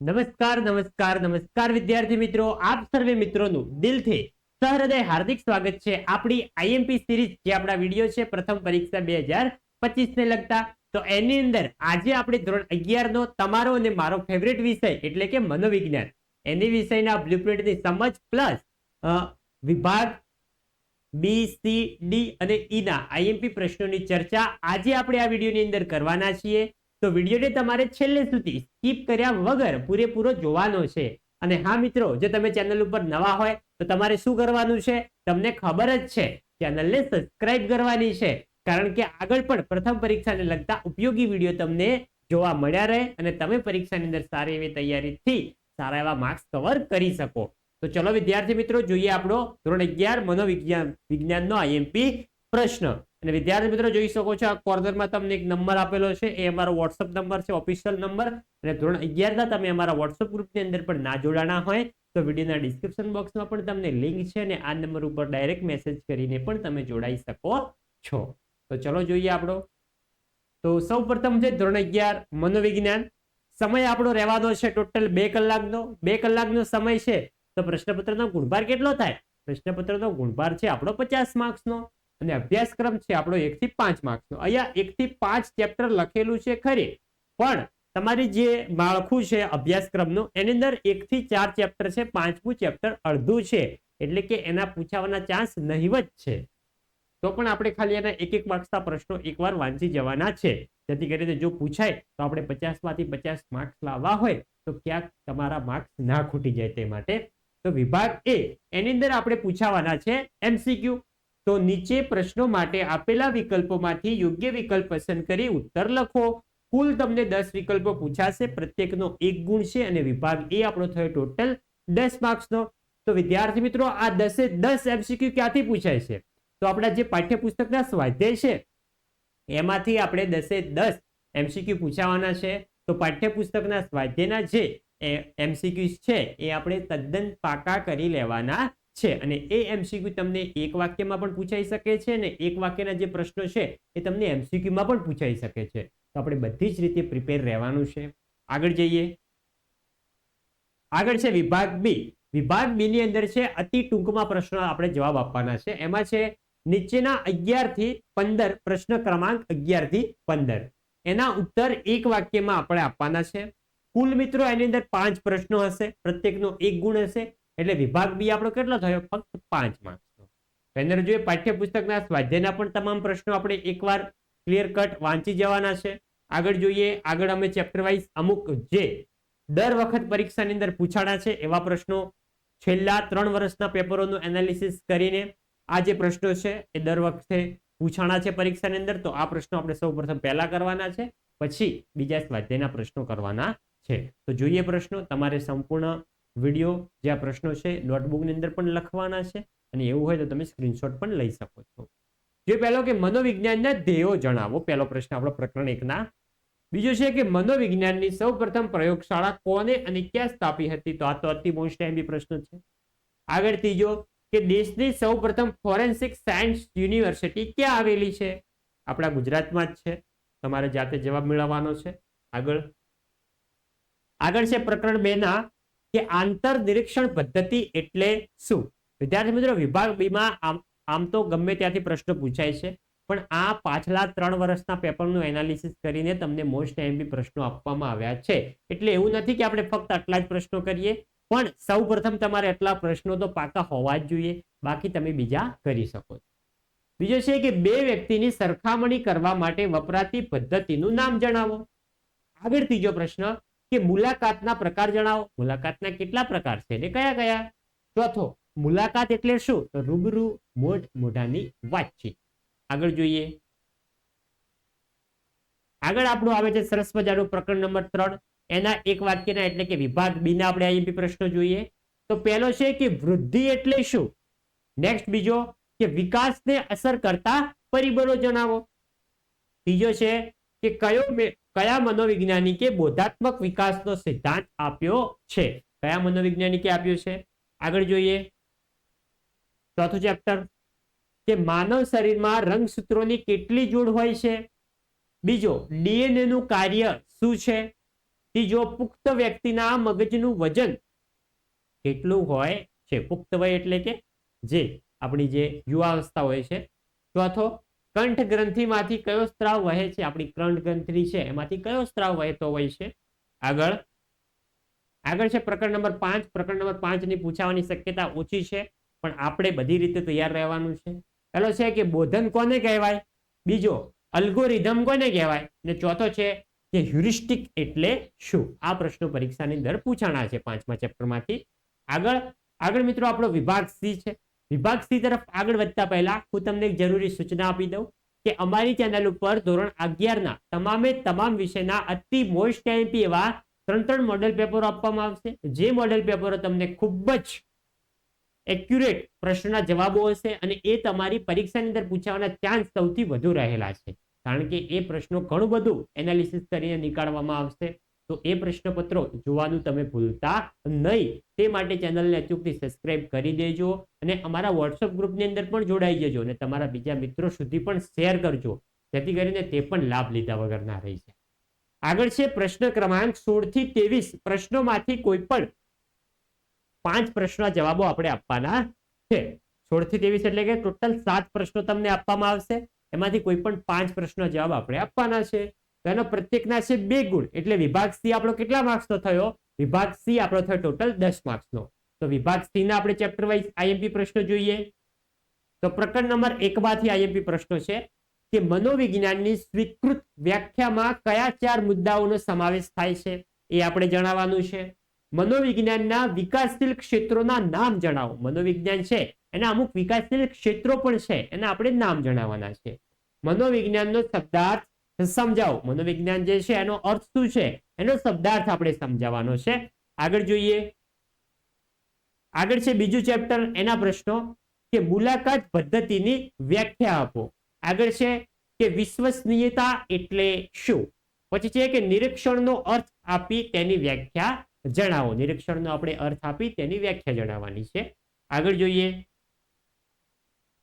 નમસ્કાર નમસ્કાર નમસ્કાર વિદ્યાર્થી મિત્રો. આપ સર્વે મિત્રોનું દિલથી સહૃદય હાર્દિક સ્વાગત છે. આપણી આઈએમપી સિરીઝ જે આપણા વીડિયો છે, પ્રથમ પરીક્ષા બે હજાર ને લગતા. તો એની અંદર આજે આપણે ધોરણ અગિયાર નો તમારો અને મારો ફેવરેટ વિષય એટલે કે મનોવિજ્ઞાન. એની વિષયના બ્લુપ્રિન્ટની સમજ પ્લસ વિભાગ બી સી ડી અને ઈ ના આઈએમપી પ્રશ્નોની ચર્ચા આજે આપણે આ વિડીયોની અંદર કરવાના છીએ. તો વિડીયોને તમારે છેલ્લે સુધી સ્કીપ કર્યા વગર પૂરેપૂરો જોવાનો છે. અને હા મિત્રો, જો તમે ચેનલ ઉપર નવા હોય, તો તમારે શું કરવાનું છે? તમને ખબર જ છે ચેનલને સબસ્ક્રાઇબ કરવાની છે. કારણ કે આગળ પણ પ્રથમ પરીક્ષાને લગતા ઉપયોગી વીડિયો તમને જોવા મળ્યા રહે અને તમે પરીક્ષાની અંદર સારી એવી તૈયારીથી સારા એવા માર્ક્સ કવર કરી શકો. તો ચલો વિદ્યાર્થી મિત્રો, જોઈએ આપણો ધોરણ અગિયાર મનોવિજ્ઞાન, વિજ્ઞાનનો આઈએમપી પ્રશ્ન. અને વિદ્યાર્થી મિત્રો જોઈ શકો છો, આ કોર્નરમાં તમને એક નંબર આપેલો છે. એ અમારો વોટ્સઅપ નંબર છે ઓફિશિયલ નંબર અને ધોરણ અગિયારના તમે અમારા વોટ્સઅપ ગ્રુપની અંદર પણ ના જોડાણા હોય, તો વિડીયોના ડિસ્ક્રિપ્શન બોક્સમાં પણ તમને લિંક છે અને આ નંબર ઉપર ડાયરેક્ટ મેસેજ કરીને પણ તમે જોડાઈ શકો છો. તો ચલો જોઈએ આપણો. તો સૌ છે ધોરણ અગિયાર, મનોવિજ્ઞાન. સમય આપણો રહેવાનો છે ટોટલ બે કલાકનો. બે કલાકનો સમય છે, તો પ્રશ્નપત્રનો ગુણભાર કેટલો થાય? પ્રશ્નપત્રનો ગુણભાર છે આપણો પચાસ માર્ક્સનો અને અભ્યાસક્રમ છે આપણો એક થી પાંચ માર્ક્સનો અહીંયા એક થી પાંચ ચેપ્ટર લખેલું છે ખરી. પણ તમારી જે માળખું છે અભ્યાસક્રમનું, એની અંદર એક થી ચાર ચેપ્ટર છે, પાંચમું ચેપ્ટર અડધું છે. એટલે કે એના પૂછાવાના ચાન્સ નહીવત છે. તો પણ આપણે ખાલી એના એક એક માર્ક્સના પ્રશ્નો એકવાર વાંચી જવાના છે. જેથી કરીને જો પૂછાય, તો આપણે પચાસમાંથી પચાસ માર્ક્સ લાવવા હોય, તો ક્યાંક તમારા માર્ક્સ ના ખૂટી જાય તે માટે. તો વિભાગ એ, એની અંદર આપણે પૂછાવાના છે એમસીક્યુ તો નીચે પ્રશ્નો માટે આપેલા વિકલ્પોમાંથી યોગ્ય વિકલ્પ પસંદ કરી ઉત્તર લખો. કુલ તમને દસ વિકલ્પો પૂછાશે. પ્રત્યેકનો એક ગુણ છે અને વિભાગ એ આપણો થયો ટોટલ દસ માર્ક્સનો. તો વિદ્યાર્થી મિત્રો, આ દસે દસ એમસીક્યુ ક્યાંથી પૂછાય છે? તો આપણા જે પાઠ્યપુસ્તકના સ્વાધ્યાય છે, એમાંથી આપણે દસે દસ એમસીક્યુ પૂછાવાના છે. તો પાઠ્યપુસ્તકના સ્વાધ્યાયના જે એમસીક્યુ છે, એ આપણે તદ્દન પાકા કરી લેવાના છે. અને એ એમસીક્યુ તમને એક વાક્યમાં પણ પૂછાઈ શકે છે અને એક વાક્યના જે પ્રશ્નો છે એ તમને એમસીક્યુમાં પણ પૂછાઈ શકે છે. તો આપણે બધી જ રીતે પ્રિપેર રહેવાનું છે. આગળ જઈએ. આગળ છે વિભાગ બી વિભાગ બી ની અંદર છે અતિ ટૂંકમાં પ્રશ્નો આપણે જવાબ આપવાના છે. એમાં છે નીચેના અગિયારથી પંદર, પ્રશ્ન ક્રમાંક અગિયારથી પંદર. એના ઉત્તર એક વાક્યમાં આપણે આપવાના છે. કુલ મિત્રો એની અંદર પાંચ પ્રશ્નો હશે. પ્રત્યેકનો એક ગુણ હશે. એટલે વિભાગ બી આપણો કેટલો થયો? ફક્ત પાંચ માર્ક્સનો એની જોઈએ પાઠ્યપુસ્તકના સ્વાધ્યાયના પણ તમામ પ્રશ્નો આપણે એકવાર ક્લિયર કટ વાંચી જવાના છે. આગળ જોઈએ, આગળ અમે ચેપ્ટર વાઇઝ અમુક જે દર વખત પરીક્ષાની અંદર પૂછાણા છે, એવા પ્રશ્નો છેલ્લા ત્રણ વર્ષના પેપરોનું એનાલિસિસ કરીને આ જે પ્રશ્નો છે, એ દર વખતે પૂછાણા છે પરીક્ષાની અંદર. તો આ પ્રશ્નો આપણે સૌ પ્રથમ પહેલા કરવાના છે, પછી બીજા સ્વાધ્યાયના પ્રશ્નો કરવાના છે. તો જોઈએ પ્રશ્નો, તમારે સંપૂર્ણ વીડિયો જે આ પ્રશ્નો છે નોટબુકની અંદર પણ લખવાના છે અને એવું હોય તો તમે સ્ક્રીનશોટ પણ લઈ શકો છો. જે પહેલો કે મનોવિજ્ઞાનના ધ્યેયો જણાવો, પહેલો પ્રશ્ન આપણો પ્રકરણ એકના. બીજો છે કે મનોવિજ્ઞાનની સૌ પ્રથમ પ્રયોગશાળા કોને અને ક્યાં સ્થાપી હતી? તો આ તો અતિ મોસ્ટ ટાઈમ પ્રશ્ન છે. આગળ ત્રીજો કે દેશની સૌ પ્રથમ ફોરેન્સિક સાયન્સ યુનિવર્સિટી ક્યાં આવેલી છે? આપણા ગુજરાતમાં જ છે. તમારે જાતે જવાબ મેળવવાનો છે. આગળ. આગળ છે પ્રકરણ બે ના કે આંતર નિરીક્ષણ પદ્ધતિ એટલે શું? વિદ્યાર્થી મિત્રો, વિભાગ બીમાં આમ તો ગમે ત્યાંથી પ્રશ્નો પૂછાય છે, પણ આ પાછલા ત્રણ વર્ષના પેપરનું એનાલિસિસ કરીને તમને મોસ્ટ એમબી પ્રશ્નો આપવામાં આવ્યા છે. એટલે એવું નથી કે આપણે ફક્ત આટલા જ પ્રશ્નો કરીએ, પણ સૌ તમારે આટલા પ્રશ્નો તો પાકા હોવા જ જોઈએ, બાકી તમે બીજા કરી શકો બીજો છે કે બે વ્યક્તિની સરખામણી કરવા માટે વપરાતી પદ્ધતિનું નામ જણાવો. આગળ ત્રીજો પ્રશ્ન કે મુલાકાતના પ્રકાર જણાવો. મુલાકાતના કેટલા પ્રકાર છે ને કયા કયા? ચોથો, મુલાકાત એટલે શું? તો રૂબરૂ મોઢ મોઢાની વાતચીત આગળ જોઈએ. આગળ આપણું આવે છે સરસ મજાનું પ્રકરણ નંબર ત્રણ. એના એક વાક્યના એટલે કે વિભાગ બી ના આપણે આઈએમપી પ્રશ્નો જોઈએ. તો પહેલો છે કે વૃદ્ધિ એટલે શું? નેક્સ્ટ બીજો, કે વિકાસને અસર કરતા પરિબળો જણાવો. ત્રીજો છે કે કયો કયા મનોવૈજ્ઞાનિકે બોધાત્મક વિકાસનો સિદ્ધાંત આપ્યો છે? કયા મનોવૈજ્ઞાનિકે આપ્યો છે? આગળ જોઈએ. ચોથું ચેપ્ટર. કે માનવ શરીરમાં રંગસૂત્રોની કેટલી જોડ હોય છે? બીજો ડીએનએ નું કાર્ય શું છે? ત્રીજો, પુખ્ત વ્યક્તિના મગજનું વજન કેટલું હોય છે? પુખ્ત વય એટલે કે જે આપણી જે યુવાવસ્થા હોય છે. ચોથો કંઠ ગ્રંથિમાંથી કયો સ્ત્રાવ વહે છે? આપણી કંઠ ગ્રંથિ છે, એમાંથી કયો સ્ત્રાવ વહેતો હોય છે? આગળ. આગળ છે પ્રકરણ નંબર પાંચ. પ્રકરણ નંબર પાંચની પૂછાવાની શક્યતા ઓછી છે, પણ આપણે બધી રીતે તૈયાર રહેવાનું છે. પેલો છે કે બોધન કોને કહેવાય? બીજો, અલ્ગોરિધમ કોને કહેવાય? અને ચોથો છે કે હ્યુરિસ્ટિક એટલે શું? આ પ્રશ્નો પરીક્ષાની અંદર પૂછાણા છે પાંચમા ચેપ્ટરમાંથી. આગળ. આગળ મિત્રો આપણો વિભાગ સી છે. વિભાગ સી તરફ આગળ વધતા પહેલા હું તમને એક જરૂરી સૂચના આપી દઉં કે અમારી ચેનલ ઉપર ધોરણ અગિયારના તમામે તમામ વિષયના અતિ મોસ્ટ એમપી એવા ત્રણ ત્રણ મોડેલ પેપરો આપવામાં આવશે. જે મોડેલ પેપરો તમને ખૂબ જ એક્યુરેટ પ્રશ્નના જવાબો હશે અને એ તમારી પરીક્ષાની અંદર પૂછાવાના ચાન્સ સૌથી વધુ રહેલા છે. કારણ કે એ પ્રશ્નો ઘણું બધું એનાલિસિસ કરીને નીકાળવામાં આવશે. તો એ પ્રશ્નપત્રો જોવાનું તમે ભૂલતા નહીં. તે માટે ચેનલને અચૂકથી સબસ્ક્રાઇબ કરી દેજો અને અમારા વોટ્સઅપ ગ્રુપની અંદર પણ જોડાઈ જજો અને તમારા બીજા મિત્રો સુધી પણ શેર કરજો. જેથી કરીને તે પણ લાભ લીધા વગર ના રહી જાય. આગળ છે પ્રશ્ન ક્રમાંક સોળથી ત્રેવીસ. પ્રશ્નોમાંથી કોઈ પણ પાંચ પ્રશ્નના જવાબો આપણે આપવાના છે. સોળથી ત્રેવીસ એટલે કે ટોટલ સાત પ્રશ્નો તમને આપવામાં આવશે. એમાંથી કોઈ પણ પાંચ પ્રશ્નો જવાબ આપણે આપવાના છે. તો એનો પ્રત્યેકના છે બે ગુણ. એટલે વિભાગ સી આપણો કેટલા માર્ક્સનો થયો? વિભાગ સી આપણો થયો ટોટલ દસ માર્ક્સનો તો વિભાગ સી ના આપણે ચેપ્ટર વાઇઝ આઈએમપી પ્રશ્નો જોઈએ. તો પ્રકરણ નંબર એક માંથી આઈએમપી પ્રશ્નો છે કે મનોવિજ્ઞાનની સ્વીકૃત વ્યાખ્યામાં કયા ચાર મુદ્દાઓનો સમાવેશ થાય છે? એ આપણે જણાવવાનું છે. મનોવિજ્ઞાનના વિકાસશીલ ક્ષેત્રોના નામ જણાવો. મનોવિજ્ઞાન છે. એના અમુક વિકાસશીલ ક્ષેત્રો પણ છે. એના આપણે નામ જણાવવાના છે. મનોવિજ્ઞાનનો શબ્દાર્થ સમજાવો. મનોવિજ્ઞાન જે છે, એનો અર્થ શું છે? એનો શબ્દાર્થ આપણે સમજાવવાનો છે. આગળ જોઈએ. આગળ છે બીજું ચેપ્ટર, એના પ્રશ્નો. કે મુલાકાત પદ્ધતિની વ્યાખ્યા આપો. આગળ છે કે વિશ્વસનીયતા એટલે શું? પછી છે કે નિરીક્ષણનો અર્થ આપી તેની વ્યાખ્યા જણાવો. નિરીક્ષણનો આપણે અર્થ આપી તેની વ્યાખ્યા જણાવવાની છે. આગળ જોઈએ.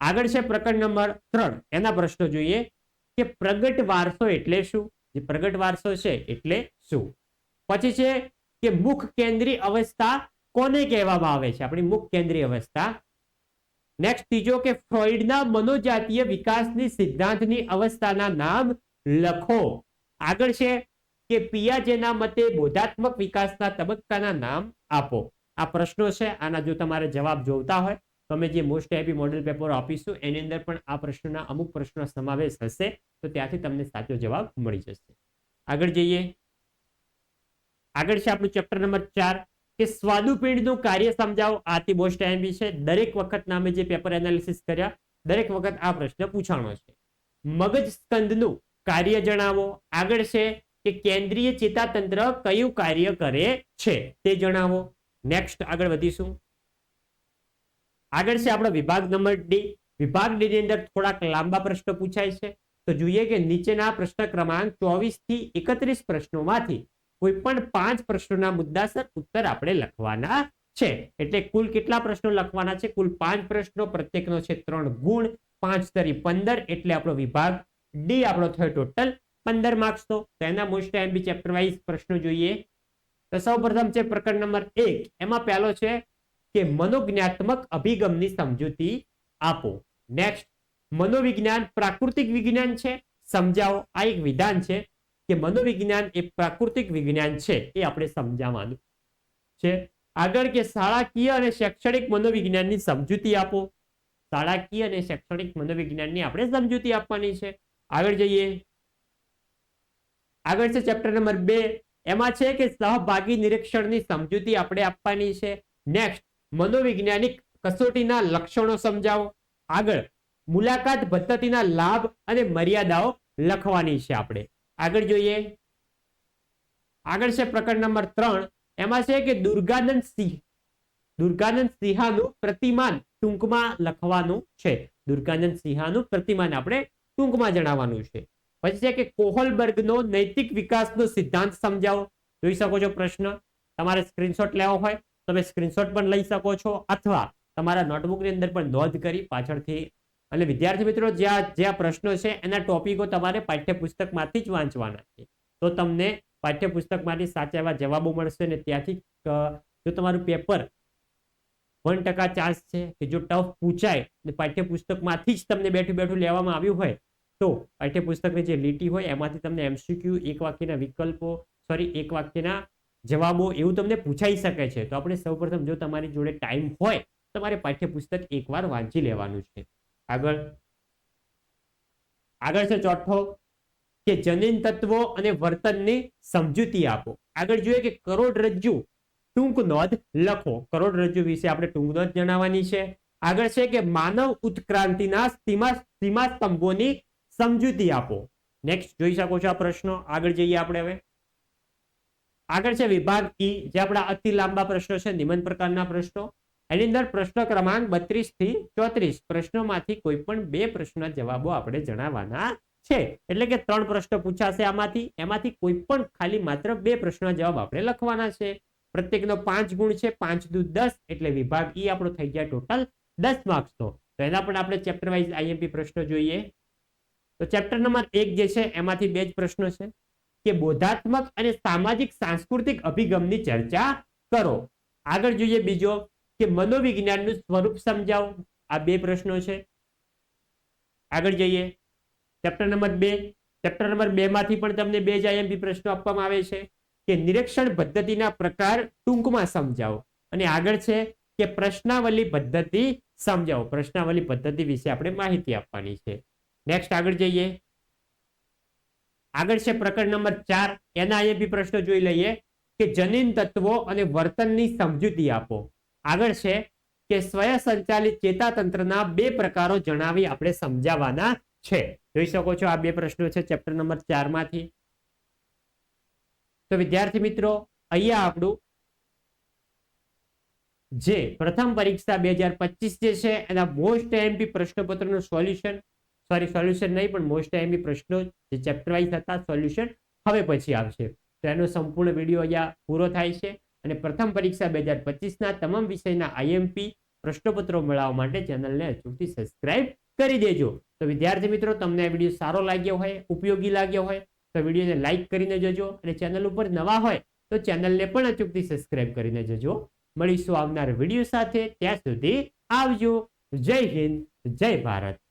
આગળ છે પ્રકરણ નંબર ત્રણ. એના પ્રશ્નો જોઈએ. કે પ્રગટ વારસો એટલે શું? જે પ્રગટ વારસો છે એટલે શું? પછી છે કે મુખ કેન્દ્રી અવસ્થા કોને કહેવામાં આવે છે? આપણી મુખ કેન્દ્રી અવસ્થા. નેક્સ્ટ ત્રીજો કે ફ્રોઈડના મનોજાતીય વિકાસની સિદ્ધાંતની અવસ્થાના નામ લખો. આગળ છે કે પિયાજેના મતે બોધાત્મક વિકાસના તબક્કાના નામ આપો. આ પ્રશ્નો છે, આના જો તમારે જવાબ જોતા હોય તો અમે જે મોસ્ટ હેપી મોડેલ પેપર આપીશું, એની અંદર પણ આ પ્રશ્નના અમુક પ્રશ્નો સમાવેશ હશે, તો ત્યાંથી તમને સાચો જવાબ મળી જશે. આગળ જઈએ. આગળ છે આપણું ચેપ્ટર નંબર ચાર, કે સ્વાદુપિંડનું કાર્ય સમજાવો. આથી મોસ્ટ હેપી છે. દરેક વખત નામે જે પેપર એનાલિસિસ કર્યા, દરેક વખત આ પ્રશ્ન પૂછાણો છે. મગજ સ્કંદનું કાર્ય જણાવો. આગળ છે કે કેન્દ્રીય ચેતાતંત્ર કયું કાર્ય કરે છે તે જણાવો. નેક્સ્ટ આગળ વધીશું. આગળ છે આપણો વિભાગ નંબર ડી. વિભાગ ડી ની અંદર થોડાક લાંબા પ્રશ્નો પૂછાય છે. તો જોઈએ કે નીચેના પ્રશ્ન ક્રમાંક ચોવીસથી એકત્રીસ પ્રશ્નોમાંથી કોઈ પણ પાંચ પ્રશ્નોના મુદ્દાસર ઉત્તર આપણે લખવાના છે. એટલે કુલ કેટલા પ્રશ્નો લખવાના છે? કુલ પાંચ પ્રશ્નો, પ્રત્યેકનો છે ત્રણ ગુણ, પાંચ તરી પંદર, એટલે આપણો વિભાગ ડી આપણો થયો ટોટલ પંદર માર્ક્સ. તો એના મોસ્ટ એમબી ચેપ્ટર વાઇઝ પ્રશ્નો જોઈએ. તો સૌ છે પ્રકરણ નંબર એક. એમાં પહેલો છે કે મનોજ્ઞાત્મક અભિગમની સમજૂતી આપો. નેક્સ્ટ મનોવિજ્ઞાન પ્રાકૃતિક વિજ્ઞાન છે. સમજાવો, આ એક વિધાન છે કે મનોવિજ્ઞાન એ પ્રાકૃતિક વિજ્ઞાન છે એ આપણે સમજાવવાનું છે. આગળ કે શાળાકીય અને શૈક્ષણિક મનોવિજ્ઞાનની સમજૂતી આપો. શાળાકીય અને શૈક્ષણિક મનોવિજ્ઞાનની આપણે સમજૂતી આપવાની છે. આગળ જઈએ. આગળ છે ચેપ્ટર નંબર બે. એમાં છે કે સહભાગી નિરીક્ષણની સમજૂતી આપણે આપવાની છે. નેક્સ્ટ મનોવૈજ્ઞાનિક કસોટીના લક્ષણો સમજાવો. આગળ, મુલાકાત પદ્ધતિના લાભ અને મર્યાદાઓ લખવાની છે આપણે. આગળ જોઈએ. આગળ છે પ્રકરણ નંબર ત્રણ. એમાં છે કે દુર્ગાનંદ સિંહ, દુર્ગાનંદ સિંહાનું પ્રતિમાન ટૂંકમાં લખવાનું છે. દુર્ગાનંદ સિંહાનું પ્રતિમાન આપણે ટૂંકમાં જણાવવાનું છે. પછી છે કે કોહલબર્ગનો નૈતિક વિકાસનો સિદ્ધાંત સમજાવો. જોઈ શકો છો પ્રશ્ન. તમારે સ્ક્રીનશોટ લેવો હોય. તમે સ્ક્રીનશોટ પણ લઈ શકો છો અથવા તમારા નોટબુકની અંદર પણ નોંધ કરી પાછળથી. અને વિદ્યાર્થી મિત્રો જ્યાં જ્યાં પ્રશ્નો છે, એના ટોપિકો તમારે પાઠ્યપુસ્તકમાંથી જ વાંચવાના છે. તો તમને પાઠ્યપુસ્તકમાંથી સાચા એવા જવાબો મળશે ને ત્યાંથી જો તમારું પેપર વન ટકા ચાન્સ છે કે જો ટફ પૂછાય ને પાઠ્યપુસ્તકમાંથી જ તમને બેઠું બેઠું લેવામાં આવ્યું હોય, તો પાઠ્યપુસ્તકની જે લીટી હોય એમાંથી તમને એમસીક્યુ એક વાક્યના વિકલ્પો સોરી એક વાક્યના જવાબો એવું તમને પૂછાઈ શકે છે. તો આપણે સૌપ્રથમ જો તમારી જોડે ટાઈમ હોય તમારે પાઠ્યપુસ્તક એકવાર વાંચી લેવાનું છે. આગળ. આગળ છે ચોથો, કે જનીન તત્વો અને વર્તનની સમજૂતી આપો. આગળ જોઈએ કે કરોડરજ્જુ ટૂંક નોંધ લખો. કરોડરજ્જુ વિશે આપણે ટૂંક નોંધ જણાવવાની છે. આગળ છે કે માનવ ઉત્ક્રાંતિના સીમા સીમા સમજૂતી આપો. નેક્સ્ટ જોઈ શકો છો આ પ્રશ્નો. આગળ જઈએ આપણે હવે. આગળ છે વિભાગ ઈ જે આપણા અતિ લાંબા પ્રશ્નો છે, નિમન પ્રકારના પ્રશ્નો. એની અંદર પ્રશ્ન ક્રમાંક બત્રીસથી ચોત્રીસ. પ્રશ્નોમાંથી કોઈ પણ બે પ્રશ્નના જવાબો આપણે જણાવવાના છે. એટલે કે ત્રણ પ્રશ્ન પૂછાશે આમાંથી. એમાંથી કોઈ પણ ખાલી માત્ર બે પ્રશ્નના જવાબ આપણે લખવાના છે. પ્રત્યેકનો પાંચ ગુણ છે, પાંચ દુ દસ, એટલે વિભાગ ઈ આપણો થઈ ગયા ટોટલ દસ માર્ક્સનો તો એના પણ આપણે ચેપ્ટર વાઇઝ આઈએમપી પ્રશ્નો જોઈએ. તો ચેપ્ટર નંબર એક જે છે, એમાંથી બે જ પ્રશ્નો છે. કે બોધાત્મક અને સામાજિક સાંસ્કૃતિક અભિગમની ચર્ચા કરો. આગળ જોઈએ બીજો કે મનોવિજ્ઞાનનું સ્વરૂપ સમજાવો. આ બે પ્રશ્નો છે. આગળ જઈએ. ચેપ્ટર નંબર બે. ચેપ્ટર નંબર બે માંથી પણ તમને બે જ આઈએમપી પ્રશ્નો આપવામાં આવે છે. કે નિરીક્ષણ પદ્ધતિના પ્રકાર ટૂંકમાં સમજાવો. અને આગળ છે કે પ્રશ્નાવલી પદ્ધતિ સમજાવો. પ્રશ્નાવલી પદ્ધતિ વિશે આપણે માહિતી આપવાની છે. નેક્સ્ટ આગળ જઈએ. આગળ છે પ્રકરણ નંબર ચાર. એના એ બી પ્રશ્નો જોઈ લઈએ કે જનીન તત્વો અને વર્તનની સમજૂતી આપો. આગળ છે કે સ્વયં સંચાલિત ચેતાતંત્રના બે પ્રકારો જણાવી આપણે સમજાવવાના છે. જોઈ શકો છો આ બે પ્રશ્નો છે ચેપ્ટર નંબર ચારમાંથી તો વિદ્યાર્થી મિત્રો, અહીંયા આપણું જે પ્રથમ પરીક્ષા બે જે છે એના મોસ્ટ એમપી પ્રશ્નપત્રનું સોલ્યુશન સોરી સોલ્યુશન નહીં, પણ મોસ્ટ એમપી પ્રશ્નો જે ચેપ્ટર વાઇઝ હતા સોલ્યુશન હવે પછી આવશે. તો એનો સંપૂર્ણ વીડિયો અહીંયા પૂરો થાય છે. અને પ્રથમ પરીક્ષા બે હજાર પચીસના તમામ વિષયના આઈએમપી પ્રશ્નપત્રો મેળવવા માટે ચેનલને અચૂકથી સબસ્ક્રાઇબ કરી દેજો. તો વિદ્યાર્થી મિત્રો, તમને આ વીડિયો સારો લાગ્યો હોય, ઉપયોગી લાગ્યો હોય, તો વિડીયોને લાઇક કરીને જજો. અને ચેનલ ઉપર નવા હોય, તો ચેનલને પણ અચૂકથી સબસ્ક્રાઇબ કરીને જજો. મળીશું આવનાર વીડિયો સાથે. ત્યાં સુધી આવજો. જય હિન્દ, જય ભારત.